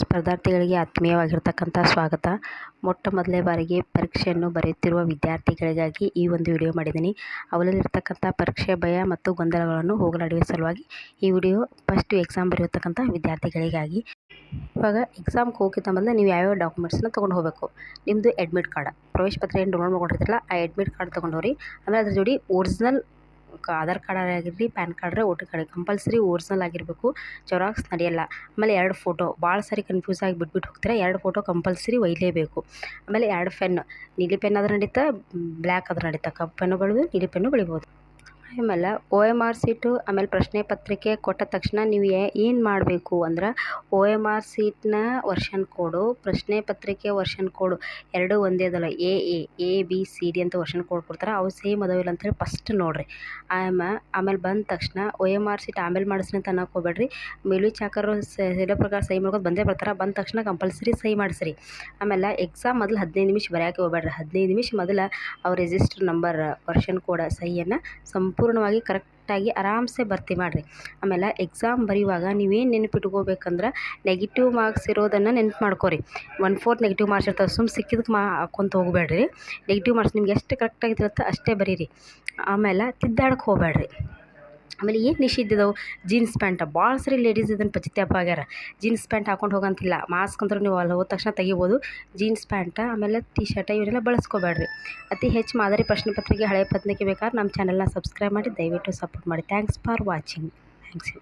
ಸ್ಪರ್ಧಾರ್ಥಿಗಳಿಗೆ ಆತ್ಮೀಯವಾಗಿರ್ತಕ್ಕಂಥ ಸ್ವಾಗತ. ಮೊಟ್ಟ ಮೊದಲೇ ಬಾರಿಗೆ ಪರೀಕ್ಷೆಯನ್ನು ಬರೆಯುತ್ತಿರುವ ವಿದ್ಯಾರ್ಥಿಗಳಿಗಾಗಿ ಈ ಒಂದು ವಿಡಿಯೋ ಮಾಡಿದ್ದೀನಿ. ಅವರಲ್ಲಿರ್ತಕ್ಕಂಥ ಪರೀಕ್ಷೆ ಭಯ ಮತ್ತು ಗೊಂದಲಗಳನ್ನು ಹೋಗಲಾಡಿಸುವ ಸಲುವಾಗಿ ಈ ವಿಡಿಯೋ ಫಸ್ಟ್ ಎಕ್ಸಾಮ್ ಬರೆಯತಕ್ಕಂಥ ವಿದ್ಯಾರ್ಥಿಗಳಿಗಾಗಿ. ಇವಾಗ ಎಕ್ಸಾಮ್ಗೆ ಹೋಗಿದ್ದ ಮೊದಲು ನೀವು ಯಾವ್ಯಾವ ಡಾಕ್ಯುಮೆಂಟ್ಸ್ನ ತೊಗೊಂಡು ಹೋಗಬೇಕು? ನಿಮ್ಮದು ಅಡ್ಮಿಟ್ ಕಾರ್ಡ್ ಪ್ರವೇಶ ಪತ್ರ ಏನು ಡೌನ್ಲೋಡ್ ಮಾಡ್ಕೊಂಡಿರ್ತೀರಲ್ಲ, ಆ ಅಡ್ಮಿಟ್ ಕಾರ್ಡ್ ತೊಗೊಂಡು ಹೋಗ್ರಿ. ಆಮೇಲೆ ಅದ್ರ ಜೋಡಿ ಒರಿಜಿನಲ್ ಆಧಾರ್ ಕಾರ್ಡ್ ಆಗಿರಲಿ, PAN card voter card compulsory original ಆಗಿರಬೇಕು. ಜೆರಾಕ್ಸ್ ನಡೆಯಲ್ಲ. ಆಮೇಲೆ ಎರಡು ಫೋಟೋ ಭಾಳ ಸಾರಿ ಕನ್ಫ್ಯೂಸ್ ಆಗಿ ಬಿಟ್ಬಿಟ್ಟು ಹೋಗ್ತಾರೆ, ಎರಡು ಫೋಟೋ ಕಂಪಲ್ಸರಿ ಒಯ್ಯಲೇಬೇಕು ಆಮೇಲೆ ಎರಡು ಪೆನ್ ನೀಲಿ ಪೆನ್ ಆದ್ರೆ ನಡೀತಾ ಬ್ಲ್ಯಾಕ್ ಆದ್ರೆ ನಡೀತಾ. ಕಪ್ಪು ಪೆನ್ನು ಬೆಳೆದು ನೀಲಿ ಪೆನ್ನು ಬೆಳಿಬೋದು. ಆಮೇಲೆ ಒ ಎಂ ಆರ್ ಸೀಟು ಆಮೇಲೆ ಪ್ರಶ್ನೆ ಪತ್ರಿಕೆ ಕೊಟ್ಟ ತಕ್ಷಣ ನೀವು ಏನು ಮಾಡಬೇಕು ಅಂದ್ರೆ ಒ ಎಂ ಆರ್ ಸೀಟ್ನ ವರ್ಷನ್ ಕೋಡು, ಪ್ರಶ್ನೆ ಪತ್ರಿಕೆ ವರ್ಷನ್ ಕೋಡು. ಎರಡೂ ಒಂದೇ ಅದಲ್ಲ, A A A, B, C, D ಅಂತ ವರ್ಷನ್ ಕೋಡ್ ಕೊಡ್ತಾರೆ. ಅವು ಸೇಮ್ ಅದಾವಿಲ್ಲ ಅಂತೇಳಿ ಫಸ್ಟ್ ನೋಡಿರಿ. ಆಮ, ಆಮೇಲೆ ಬಂದ ತಕ್ಷಣ ಒ ಎಂ ಆರ್ ಸೀಟ್ ಆಮೇಲೆ ಮಾಡಿಸ್ರಿ ಅಂತ ಅನ್ನೋಕೆ ಹೋಗ್ಬೇಡ್ರಿ. ಮೇಲ್ವಿ ಚಾಕರು ಎಲ್ಲ ಪ್ರಕಾರ ಸಹಿ ಮಾಡ್ಕೊಂಡು ಬಂದೇ ಬರ್ತಾರೆ. ಬಂದ ತಕ್ಷಣ ಕಂಪಲ್ಸರಿ ಸಹಿ ಮಾಡಿಸ್ರಿ. ಆಮೇಲೆ ಎಕ್ಸಾಮ್ ಮೊದಲು ಹದಿನೈದು ನಿಮಿಷ ಬರೆಯೋಕೆ ಹೋಗ್ಬೇಡ್ರಿ. ಹದಿನೈದು ನಿಮಿಷ ಮೊದಲು ಅವ್ರ ರಿಜಿಸ್ಟರ್ ನಂಬರ್ ವರ್ಷನ್ ಕೋಡ ಸಹಿಯನ್ನು ಸಂಪೂರ್ಣವಾಗಿ ಕರೆಕ್ಟಾಗಿ ಆರಾಮ್ಸೆ ಭರ್ತಿ ಮಾಡಿರಿ. ಆಮೇಲೆ ಎಕ್ಸಾಮ್ ಬರೆಯುವಾಗ ನೀವೇನು ನೆನಪಿಟ್ಕೋಬೇಕಂದ್ರೆ ನೆಗೆಟಿವ್ ಮಾರ್ಕ್ಸ್ ಇರೋದನ್ನು ನೆನ್ಪು ಮಾಡ್ಕೋರಿ. ಒನ್ ಫೋರ್ತ್ ನೆಗೆಟಿವ್ ಮಾರ್ಕ್ಸ್ ಇರ್ತಾವೆ ಸುಮ್ಮ ಸಿಕ್ಕಿದಕ್ಕೆ ಮಾ ಹಾಕ್ಕೊಂತ ಹೋಗಬೇಡ್ರಿ. ನೆಗೆಟಿವ್ ಮಾರ್ಕ್ಸ್ ನಿಮ್ಗೆ ಎಷ್ಟು ಕರೆಕ್ಟಾಗಿ ಇರುತ್ತೆ ಅಷ್ಟೇ ಬರೀರಿ. ಆಮೇಲೆ ತಿದ್ದಾಡಕ್ಕೆ ಹೋಗಬೇಡ್ರಿ. ಆಮೇಲೆ ಏನು ನಿಷಿದ್ಧ ಇದಾವೆ? ಜೀನ್ಸ್ ಪ್ಯಾಂಟ್ ಭಾಳ ಸರಿ ಲೇಡೀಸ್ ಇದನ್ನು ಪಚಿತ್ಯಪ್ಪ ಆಗ್ಯಾರ. ಜೀನ್ಸ್ ಪ್ಯಾಂಟ್ ಹಾಕೊಂಡು ಹೋಗಂತಿಲ್ಲ. ಮಾಸ್ಕ್ ಅಂತೂ ನೀವು ಅಲ್ಲಿ ಹೋದ ತಕ್ಷಣ ತೆಗಿಬೋದು. ಜೀನ್ಸ್ ಪ್ಯಾಂಟ ಆಮೇಲೆ ಟಿ ಶರ್ಟ ಇವನ್ನೆಲ್ಲ ಬಳಸ್ಕೋಬೇಡ್ರಿ ಅತಿ ಹೆಚ್ಚು ಮಾದರಿ ಪ್ರಶ್ನೆ ಪತ್ರಿಕೆ ಹಳೆ ಪತ್ನಿಕೆ ಬೇಕಾದ್ರೆ ನಮ್ಮ ಚಾನಲ್ನ ಸಬ್ಸ್ಕ್ರೈಬ್ ಮಾಡಿ ದಯವಿಟ್ಟು ಸಪೋರ್ಟ್ ಮಾಡಿ. Thanks for watching thanks you